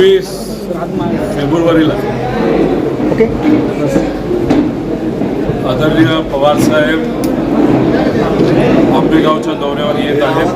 एकवीस फेब्रुवारीला. ओके. आदरणीय पवारसाहेब आंबेगावच्या दौऱ्यावर येत आहेत.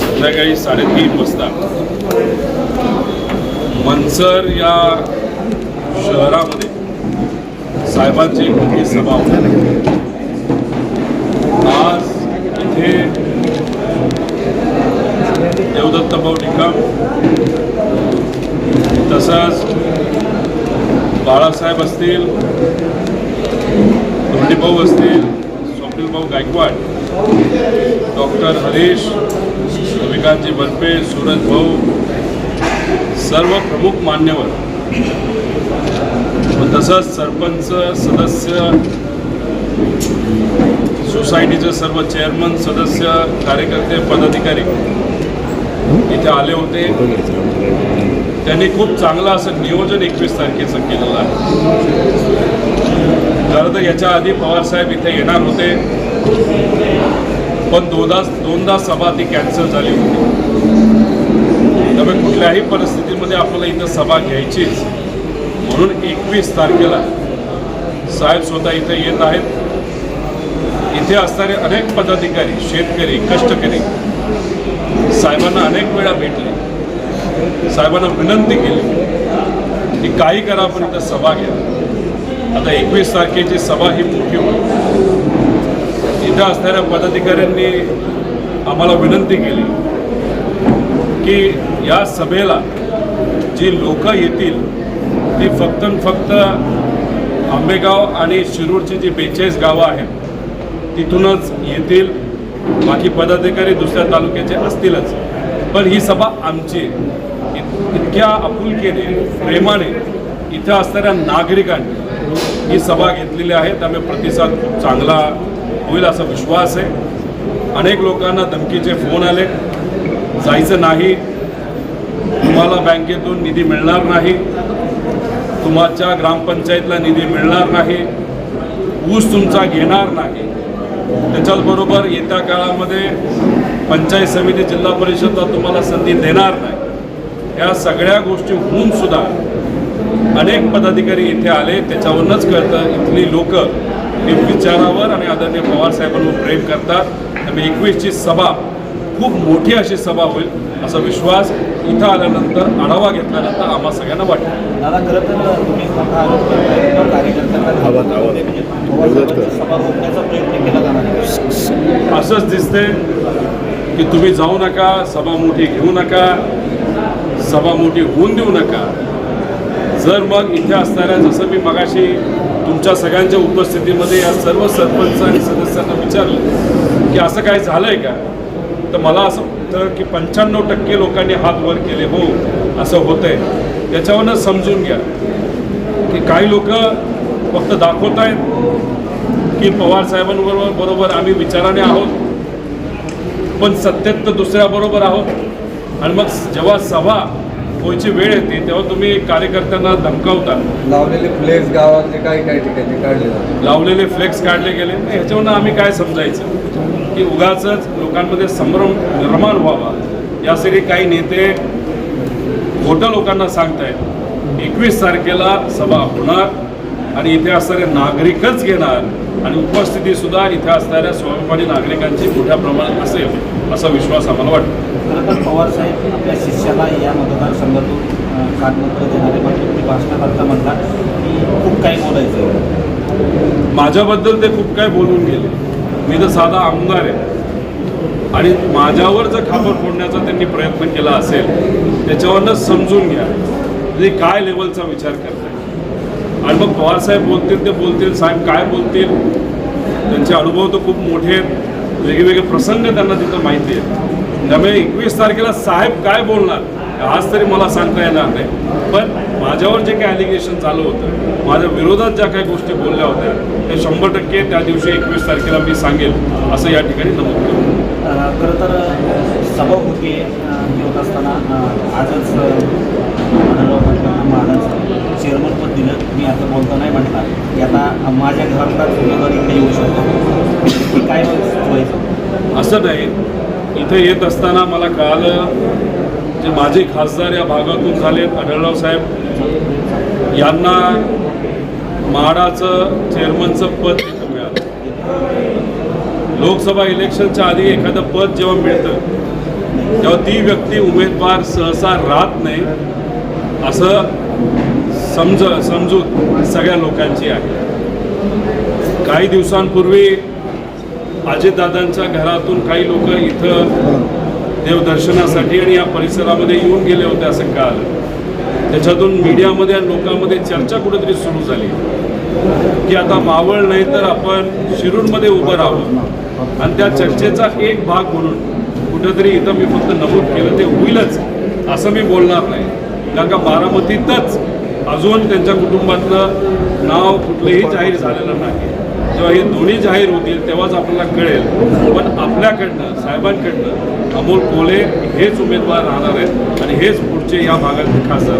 संध्याकाळी साडेतीन वाजता. मनसर या शहरामध्ये साहेबांची मोठी सभा होती आज इथे देवदत्त भाऊ निकम तसंच बाळासाहेब असतील धोंडीभाऊ असतील स्वप्नीलभाऊ गायकवाड डॉक्टर हरीश विकासजी बनपे सूरज भाऊ सर्व प्रमुख मान्यवर. व तसंच सरपंच सदस्य सोसायटीचे सर्व चेअरमन सदस्य कार्यकर्ते पदाधिकारी. इथे आले होते. त्यांनी खूप चांगलं असं नियोजन एकवीस तारखेचं केलेलं आहे. खरं तर याच्या आधी पवारसाहेब इथे येणार होते. पण दोनदा दोनदा सभा ती कॅन्सल झाली होती. त्यामुळे कुठल्याही परिस्थितीमध्ये आपल्याला इथं सभा घ्यायचीच. म्हणून एकवीस तारखेला साहेब स्वतः इथे येत आहेत. इथे असणारे अनेक पदाधिकारी शेतकरी कष्टकरी साहेबांना अनेक वेळा भेटले. साहेबांना विनंती केली की काही करा पण इथं सभा घ्या. आता एकवीस तारखेची सभा ही मोठी होती इथं असणाऱ्या पदाधिकाऱ्यांनी आम्हाला विनंती केली की या सभेला जी लोक येतील ती फक्त फक्त आंबेगाव आणि शिरूरची जी बेचाळीस गावं आहेत तिथूनच येतील. बाकी पदाधिकारी दुसऱ्या तालुक्याचे असतीलच. पण ही सभा आमची इत- इतक्या आपुलकीने प्रेमाने इथं असणाऱ्या नागरिकांनी ही सभा घेतलेली आहे. त्यामुळे प्रतिसाद खूप चांगला होईल असा विश्वास आहे. अनेक लोकांना धमकीचे फोन आले. जायचं नाही. तुम्हाला बँकेतून निधी मिळणार नाही. तुमच्या ग्रामपंचायतला निधी मिळणार नाही. ऊस तुमचा घेणार नाही. त्याच्याचबरोबर येत्या काळामध्ये पंचायत समिती जिल्हा परिषदला तुम्हाला संधी देणार नाही. या सगळ्या गोष्टी होऊन सुद्धा अनेक पदाधिकारी इथे आले. त्याच्यावरूनच कळतं इथली लोक हे विचारावर आणि आदरणीय पवारसाहेबांवर प्रेम करतात. त्यामुळे एकवीसची सभा खूप मोठी अशी सभा होईल असा विश्वास इथं आल्यानंतर आढावा घेतल्यानंतर आम्हा सगळ्यांना वाटतं दादा खरं तर तुम्ही मोठा आरोप करताय कार्यकर्त्यांना आवाज, आवाज. पवारसाहेबांची सभा रोखण्याचा प्रयत्न केला जाणार आहे. असंच दिसते की तुम्ही जाऊ नका सभा मोठी घेऊ नका सभा मोठी होऊन देऊ नका. जर मग इथे असणाऱ्या जसं मी मगाशी तुमच्या सगळ्यांच्या उपस्थितीमध्ये या सर्व सरपंच आणि सदस्यांना विचारलं की असं काय झालं आहे का? तर मला असं वाटतं की पंच्याण्णव टक्के लोकांनी हात वर केले हो असं होतं आहे त्याच्यावरनं समजून घ्या की काही लोक फक्त दाखवत आहेत की पवार साहेबांबरोबर बरोबर आम्ही विचाराने आहोत पण सत्तेत तर दुसऱ्याबरोबर आहोत. आणि मग जेव्हा सभा होयची वेळ येते तेव्हा तुम्ही कार्यकर्त्यांना धमकावता. लावलेले फ्लेक्स गावातले काही काही ठिकाणी काढले जातात. लावलेले फ्लेक्स काढले गेले. नाही ह्याच्यावरनं आम्ही काय समजायचं? की उगाच लोकांमध्ये संभ्रम निर्माण व्हावा. यासाठी काही नेते खोटं लोकांना सांगतायत. एकवीस तारखेला सभा होणार आणि इथे असणारे नागरिकच घेणार आणि उपस्थिती सुद्धा इथे असणाऱ्या स्वाभिमानी नागरिकांची मोठ्या प्रमाणात असेल असा विश्वास आम्हाला वाटतो. खरं तर पवारसाहेब आपल्या शिष्याला या मतदारसंघातून अं, कागदपत्र देणारे मात्र तुम्ही भाषणात आता म्हणतात की खूप काही बोलायचं आहे माझ्याबद्दल ते खूप काय बोलून गेले. मी तर साधा आमदार आहे. आणि माझ्यावर जर खापर फोडण्याचा त्यांनी प्रयत्न केला असेल त्याच्यावरनं समजून घ्या. म्हणजे काय लेवलचा विचार करताय आणि मग पवारसाहेब बोलतील ते बोलतील साहेब काय बोलतील? त्यांचे अनुभव तर खूप मोठे आहेत. वेगवेगळे प्रसंग त्यांना तिथं माहिती आहेत. त्यामुळे एकवीस तारखेला साहेब काय बोलणार? आज तरी मला सांगता येणार नाही. पण माझ्यावर जे काही ॲलिगेशन चालू होतं माझ्या विरोधात ज्या काही गोष्टी बोलल्या होत्या ते शंभर टक्के त्या दिवशी एकवीस तारखेला मी सांगेल असं या ठिकाणी नमूद केलं खरं तर सभा होती होत असताना आजच आढळराव पाटलांना महाराज दिलं. मी आता बोलतो नाही म्हटलं की आता माझ्या घरातलाच उमेदवार इकडे येऊ शकतो. काय व्हायचं असं नाही. इथे येत असताना मला कळालं जे माझे खासदार या भागातून झालेत आढळराव साहेब यांना म्हाडाचं चेअरमनचं पद तिथं मिळालं. लोकसभा इलेक्शनच्या आधी एखादं पद जेव्हा मिळतं तेव्हा ती व्यक्ती उमेदवार सहसा राहत नाही असं समज समजूत सगळ्या लोकांची आहे. काही दिवसांपूर्वी अजितदादांच्या घरातून काही लोक इथं देवदर्शनासाठी आणि या परिसरामध्ये येऊन गेले होते असं काल. त्याच्यातून मीडियामध्ये आणि लोकांमध्ये चर्चा कुठेतरी सुरू झाली. की आता मावळ नाही तर आपण शिरूरमध्ये उभं राहावं. आणि त्या चर्चेचा एक भाग म्हणून कुठेतरी इथं मी फक्त नमूद केलं ते होईलच असं मी बोलणार नाही. कारण का बारामतीतच अजून त्यांच्या कुटुंबातलं नाव कुठलंही जाहीर झालेलं नाही. जेव्हा हे दोन्ही जाहीर होतील तेव्हाच आपल्याला कळेल. पण आपल्याकडनं साहेबांकडनं अमोल कोले हेच उमेदवार राहणार आहेत आणि हेच पुढचे या भागात खासदार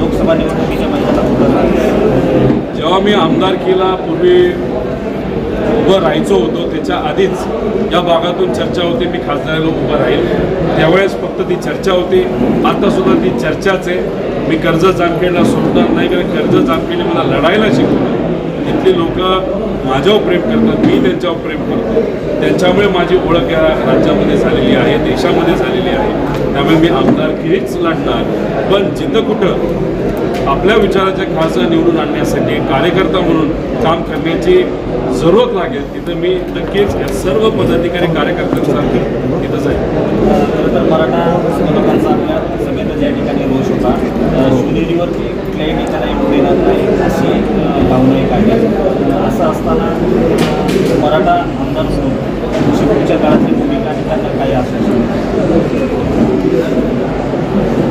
लोकसभा निवडणुकीच्या मैदानात जेव्हा मी आमदारकीला पूर्वी उभं राहायचो होतो त्याच्या आधीच या भागातून चर्चा होती मी खासदाराला उभं राहील. त्यावेळेस फक्त ती चर्चा होती. आता सुद्धा ती चर्चाच आहे. मी कर्ज जामखेडला सोडणार नाही कारण कर्ज जामखेडने मला लढायला शिकवलं. इथली लोक माझ्यावर प्रेम करतात मी त्यांच्यावर प्रेम करतो. त्यांच्यामुळे माझी ओळख या राज्यामध्ये झालेली आहे देशामध्ये झालेली आहे. त्यामुळे मी आमदारकीच लढणार पण जिथं कुठं आपल्या विचाराचे खासदार निवडून आणण्यासाठी कार्यकर्ता म्हणून काम करण्याची जरूरत लागेल तिथं मी नक्कीच या सर्व पदाधिकारी कार्यकर्त्यांसारखं तिथं जाईल. खरं तर मराठा लोकांचा आपल्या सभेत या ठिकाणी रोष होता अं, शिवनेरीवर कुठल्याही नेत्याला येऊ देणार नाही अशी अं, भावना एक आहे अं, असं असताना मराठा आमदार म्हणून काळातली भूमिका आणि त्यांना काही असू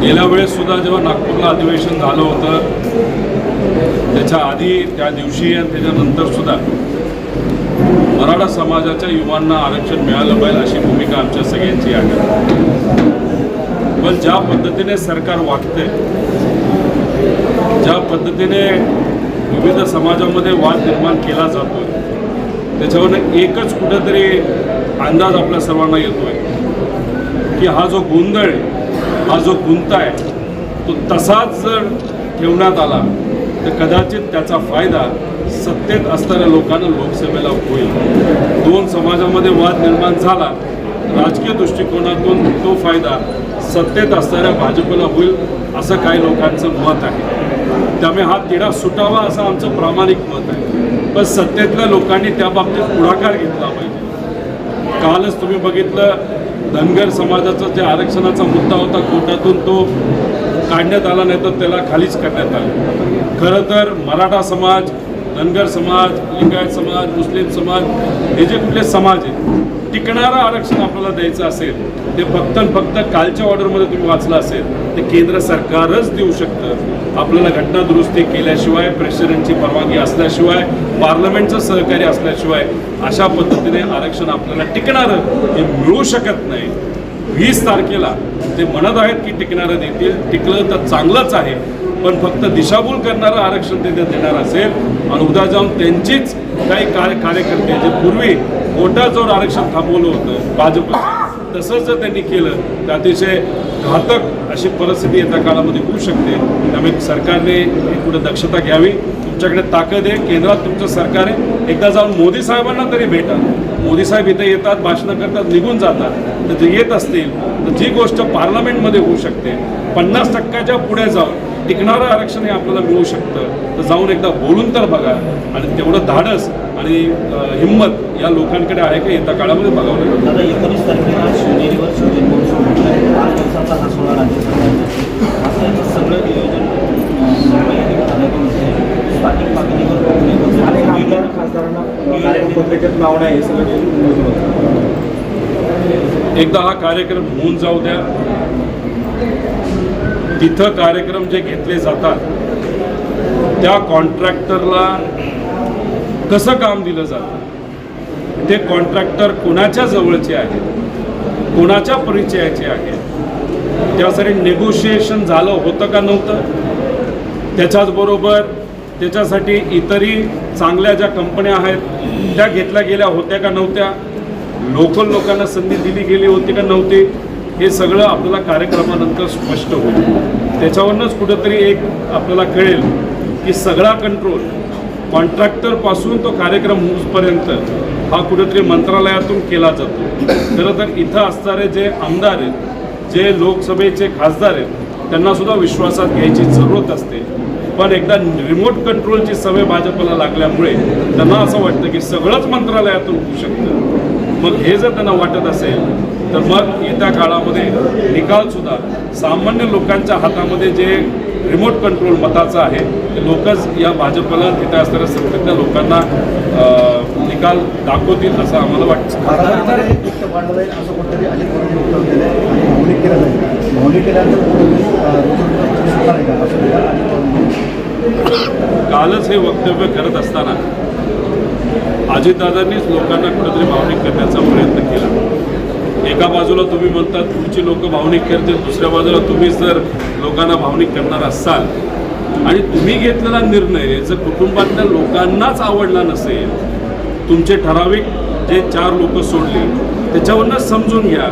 गेल्या वेळेस सुद्धा जेव्हा नागपूरला अधिवेशन झालं होतं त्याच्या आधी त्या दिवशी आणि त्याच्यानंतर सुद्धा मराठा समाजाच्या युवांना आरक्षण मिळालं पाहिजे अशी भूमिका आमच्या सगळ्यांची आहे. पण ज्या पद्धतीने सरकार वागते ज्या पद्धतीने विविध समाजामध्ये वाद निर्माण केला जातो आहे त्याच्यावरनं एकच कुठंतरी अंदाज आपल्या सर्वांना येतो आहे की हा जो गोंधळ हा जो गुंता आहे तो तसाच जर ठेवण्यात आला तर कदाचित त्याचा फायदा सत्तेत असणाऱ्या लोकांना लोकसभेला होईल. दोन समाजामध्ये वाद निर्माण झाला राजकीय दृष्टिकोनातून तो फायदा सत्तेत असणाऱ्या भाजपला होईल असं काही लोकांचं मत आहे. त्यामुळे हा तिढा सुटावा असं आमचं प्रामाणिक मत आहे. पण सत्तेतल्या लोकांनी त्या बाबतीत पुढाकार घेतला पाहिजे. कालच तुम्ही बघितलं धनगर समाजाचा जे आरक्षणाचा मुद्दा होता कोर्टातून तो काढण्यात आला नाही तर त्याला खालीच करण्यात आलं. खरं तर मराठा समाज धनगर समाज लिंगायत समाज मुस्लिम समाज हे जे कुठले समाज आहेत टिकणारं आरक्षण आपल्याला द्यायचं असेल ते फक्त आणि फक्त कालच्या ऑर्डरमध्ये तुम्ही वाचलं असेल ते केंद्र सरकारच देऊ शकतं. आपल्याला घटना दुरुस्ती केल्याशिवाय प्रेसिडेंटची परवानगी असल्याशिवाय पार्लमेंटचं सहकार्य असल्याशिवाय अशा पद्धतीने आरक्षण आपल्याला टिकणारं हे मिळू शकत नाही. वीस तारखेला ते म्हणत आहेत की टिकणारं देतील. टिकलं तर चांगलंच आहे पण फक्त दिशाभूल करणारं आरक्षण तिथे देणार असेल. आणि उद्या जाऊन त्यांचीच काही कार्य कार्यकर्ते जे पूर्वी मोठा जाऊन आरक्षण थांबवलं होतं भाजप तसंच जर त्यांनी केलं तर अतिशय घातक अशी परिस्थिती येत्या काळामध्ये होऊ शकते. त्यामुळे सरकारने पुढे दक्षता घ्यावी. तुमच्याकडे ताकद आहे. केंद्रात तुमचं सरकार आहे. एकदा जाऊन मोदी साहेबांना तरी भेटा. मोदी साहेब इथे येतात भाषणं करतात निघून जातात. तर येत असतील तर जी गोष्ट पार्लमेंटमध्ये होऊ शकते. पन्नास टक्क्याच्या पुढे जाऊन टिकणारं आरक्षण हे आपल्याला मिळू शकतं. तर जाऊन एकदा बोलून तर बघा. आणि तेवढं धाडस आणि हिंमत या लोकांकडे आहे का येत्या काळामध्ये बघावं लागेल. दादा एकोणीस तारखेला शिवनेरीवर आहे. पाच दिवसाचा हा सोहळा राज्य सरकारचा आता याचं सगळं नियोजन स्थानिक अनेक आमदार खासदारांना हे नियोजन होतं. एकदा हा कार्यक्रम होऊन जाऊ द्या. तिथं कार्यक्रम जे घेतले जातात त्या कॉन्ट्रॅक्टरला कसं काम दिलं जातं? ते कॉन्ट्रॅक्टर कोणाच्या जवळचे आहेत? कोणाच्या परिचयाचे आहेत? त्यासाठी नेगोशिएशन झालं होतं का नव्हतं? त्याच्याचबरोबर त्याच्यासाठी इतरही चांगल्या ज्या कंपन्या आहेत त्या घेतल्या गेल्या होत्या का नव्हत्या? लोकल लोकांना संधी दिली गेली होती का नव्हती? हे सगळं आपल्याला कार्यक्रमानंतर स्पष्ट होईल. त्याच्यावरनंच कुठंतरी एक आपल्याला कळेल की सगळा कंट्रोल कॉन्ट्रॅक्टरपासून तो कार्यक्रम होऊपर्यंत हा कुठेतरी मंत्रालयातून केला जातो. खरं तर इथं असणारे जे आमदार आहेत जे लोकसभेचे खासदार आहेत त्यांनासुद्धा विश्वासात घ्यायची जरूरत असते. पण एकदा रिमोट कंट्रोलची सवय भाजपला लागल्यामुळे त्यांना असं वाटतं की सगळंच मंत्रालयातून होऊ शकतं. मग हे जर त्यांना वाटत असेल तर मग येत्या काळामध्ये निकालसुद्धा सामान्य लोकांच्या हातामध्ये जे रिमोट कंट्रोल मताचं आहे ते लोकच या भाजपला तिथे असणाऱ्या सत्तेतल्या लोकांना निकाल दाखवतील असं आम्हाला वाटतं. कालच हे वक्तव्य करत असताना अजितदादांनीच लोकांना कुठेतरी भावनिक करण्याचा प्रयत्न केला. एका बाजूला तुम्ही म्हणता तुमची लोक भावनिक करतील दुसऱ्या बाजूला तुम्हीच जर लोकांना भावनिक करणार असाल आणि तुम्ही घेतलेला निर्णय जर कुटुंबातल्या लोकांनाच आवडला नसेल तुमचे ठराविक जे चार लोक सोडले त्याच्यावरनं समजून घ्या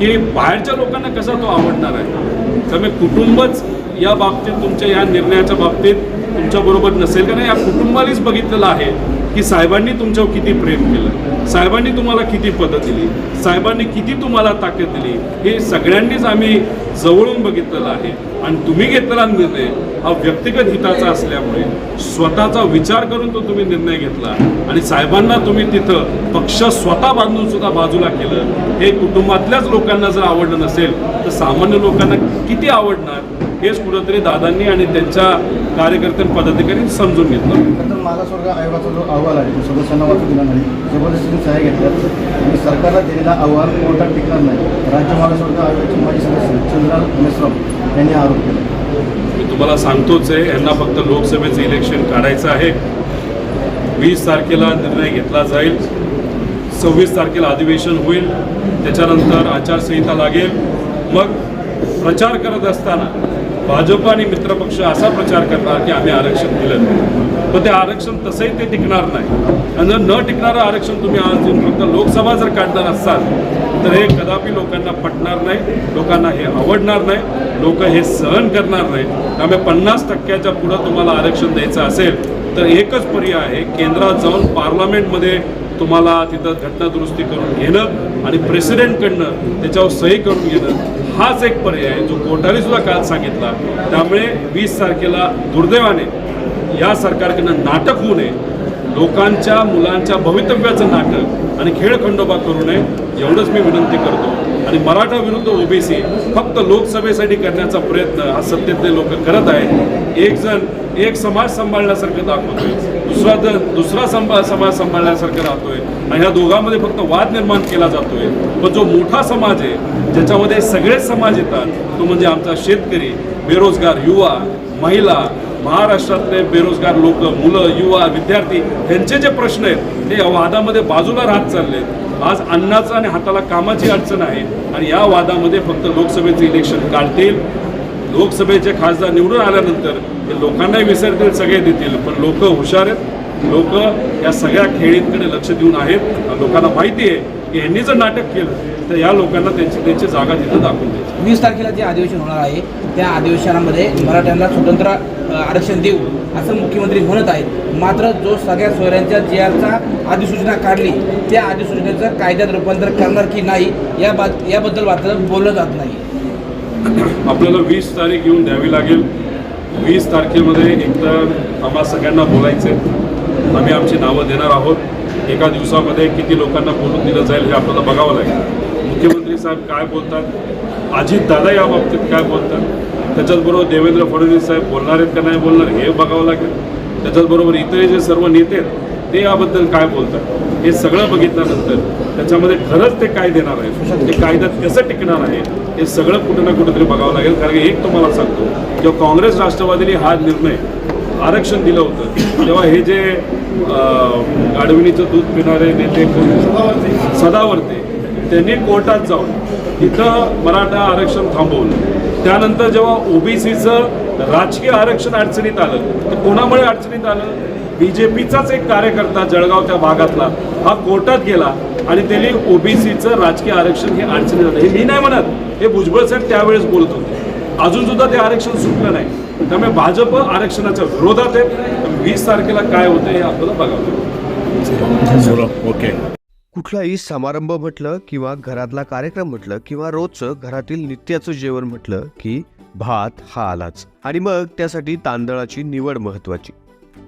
की बाहेरच्या लोकांना कसा तो आवडणार आहे. त्यामुळे कुटुंबच या बाबतीत तुमच्या या निर्णयाच्या बाबतीत तुमच्याबरोबर नसेल. कारण या कुटुंबानेच बघितलेलं आहे की साहेबांनी तुमच्यावर किती प्रेम केलं? साहेबांनी तुम्हाला किती पदं दिली? साहेबांनी किती तुम्हाला ताकद दिली? हे सगळ्यांनीच आम्ही जवळून बघितलेलं आहे. आणि तुम्ही घेतलेला निर्णय हा व्यक्तिगत हिताचा असल्यामुळे स्वतःचा विचार करून तो तुम्ही निर्णय घेतला. आणि साहेबांना तुम्ही तिथं पक्ष स्वतः बांधून सुद्धा बाजूला केलं. हे कुटुंबातल्याच लोकांना जर आवडलं नसेल तर सामान्य लोकांना किती आवडणार? हेच कुठंतरी दादांनी आणि त्यांच्या कार्यकर्त्यां पदाधिकाऱ्यांनी समजून घेतलं. नंतर मागासवर्ग आयोगाचा जो अहवाल आहे तो सदस्यांना वाचू दिला नाही. जबरदस्तीने सह्या घेतल्यात आणि सरकारला दिलेला अहवाल कोर्टात टिकणार नाही. राज्य मागासवर्ग आयोगाचे माजी सदस्य चंद्रलाल मिश्रम यांनी आरोप केला. मी तुम्हाला सांगतोच आहे यांना फक्त लोकसभेचं इलेक्शन काढायचं आहे. वीस तारखेला निर्णय घेतला जाईल. सव्वीस तारखेला अधिवेशन होईल. त्याच्यानंतर आचारसंहिता लागेल. मग प्रचार करत असताना भाजप आणि मित्रपक्ष असा प्रचार करणार की आम्ही आरक्षण दिलं नाही. पण ते आरक्षण तसंही ते टिकणार नाही. आणि जर न टिकणारं आरक्षण तुम्ही आज देऊन फक्त लोकसभा जर काढणार असाल तर हे कदापि लोकांना पटणार नाही लोकांना हे आवडणार नाही लोक हे सहन करणार नाही त्यामुळे पन्नास टक्क्याच्या पुढं तुम्हाला आरक्षण द्यायचं असेल तर एकच पर्याय आहे केंद्रात जाऊन पार्लमेंटमध्ये तुम्हाला तिथं घटना दुरुस्ती करून घेणं आणि प्रेसिडेंटकडनं त्याच्यावर सही करून घेणं. हाच एक पर्याय आहे जो कोर्टाने सुद्धा काल सांगितला. त्यामुळे वीस तारखेला दुर्दैवाने या सरकारकडनं नाटक होऊ नये. लोकांच्या मुलांच्या भवितव्याचं नाटक आणि खेळ खंडोबा करू नये एवढंच मी विनंती करतो. आणि मराठा विरुद्ध ओबीसी फक्त लोकसभेसाठी करण्याचा प्रयत्न हा सत्तेतले लोक करत आहेत. एक जण एक समाज सांभाळण्यासारखं दाखवतोय. दुसरा तर दुसरा संभा समाज सांभाळण्यासारखं राहतोय. आणि ह्या दोघांमध्ये फक्त वाद निर्माण केला जातोय. पण जो मोठा समाज आहे ज्याच्यामध्ये सगळेच समाज येतात तो म्हणजे आमचा शेतकरी बेरोजगार युवा महिला महाराष्ट्रातले बेरोजगार लोक मुलं युवा विद्यार्थी यांचे जे प्रश्न आहेत ते या वादामध्ये बाजूला राहत चालले आज अन्नाचं आणि हाताला कामाची अडचण आहे आणि या वादामध्ये फक्त लोकसभेचं इलेक्शन काढतील. लोकसभेचे खासदार निवडून आल्यानंतर हे लोकांनाही विसरतील सगळे देतील. पण लोक हुशार आहेत. लोक या सगळ्या खेळींकडे लक्ष देऊन आहेत. लोकांना माहिती आहे की यांनी जर नाटक केलं तर या लोकांना त्यांची त्यांची जागा तिथं दाखवून द्यायची. वीस तारखेला जे अधिवेशन होणार आहे त्या अधिवेशनामध्ये मराठ्यांना स्वतंत्र आरक्षण देऊ असं मुख्यमंत्री म्हणत आहेत. मात्र जो सगळ्या सोयऱ्यांच्या जी आरचा अधिसूचना काढली त्या अधिसूचनेचं कायद्यात रूपांतर करणार की नाही या बा याबद्दल मात्र बोललं जात नाही. आपल्याला वीस तारीख येऊन द्यावी लागेल. वीस तारखेमध्ये एकतर आम्हा सगळ्यांना बोलायचं आहे आम्ही आमची नावं देणार आहोत. एका दिवसामध्ये किती लोकांना बोलून दिलं जाईल हे आपल्याला बघावं लागेल. मुख्यमंत्री साहेब काय बोलतात? अजित दादा या बाबतीत काय बोलतात? त्याच्याचबरोबर देवेंद्र फडणवीस साहेब बोलणार आहेत का नाही बोलणार हे बघावं लागेल. त्याच्याचबरोबर इतर जे सर्व नेते आहेत ते याबद्दल काय बोलतात? हे सगळं बघितल्यानंतर त्याच्यामध्ये खरंच ते काय देणार आहे ते कायद्यात कसं टिकणार आहे? हे सगळं कुठं ना कुठेतरी बघावं लागेल. कारण की एक तुम्हाला सांगतो जेव्हा काँग्रेस राष्ट्रवादीने हा निर्णय आरक्षण दिलं होतं तेव्हा हे जे गाडविणीचं गाढविणीचं दूध पिणारे नेते कोण- सदावर्ते त्यांनी कोर्टात जाऊन तिथं मराठा आरक्षण थांबवलं. त्यानंतर जेव्हा ओबीसीचं राजकीय आरक्षण अडचणीत आलं तर कोणामुळे अडचणीत आलं? बी जे पीचाच एक कार्यकर्ता जळगाव त्या भागातला हा कोर्टात गेला आणि त्यांनी ओबीसीचं राजकीय आरक्षण हे अडचणी झालं हे मी नाही म्हणत हे भुजबळ साहेब त्यावेळेस बोलत होते. अजून सुद्धा ते आरक्षण सुटलं नाही. त्यामुळे भाजप आरक्षणाच्या विरोधात आहे. वीस तारखेला काय होतं हे आपल्याला बघावं ओके. कुठलाही समारंभ म्हटलं किंवा घरातला कार्यक्रम म्हटलं किंवा रोजचं घरातील नित्याचं जेवण म्हटलं की भात हा आलाच. आणि मग त्यासाठी तांदळाची निवड महत्वाची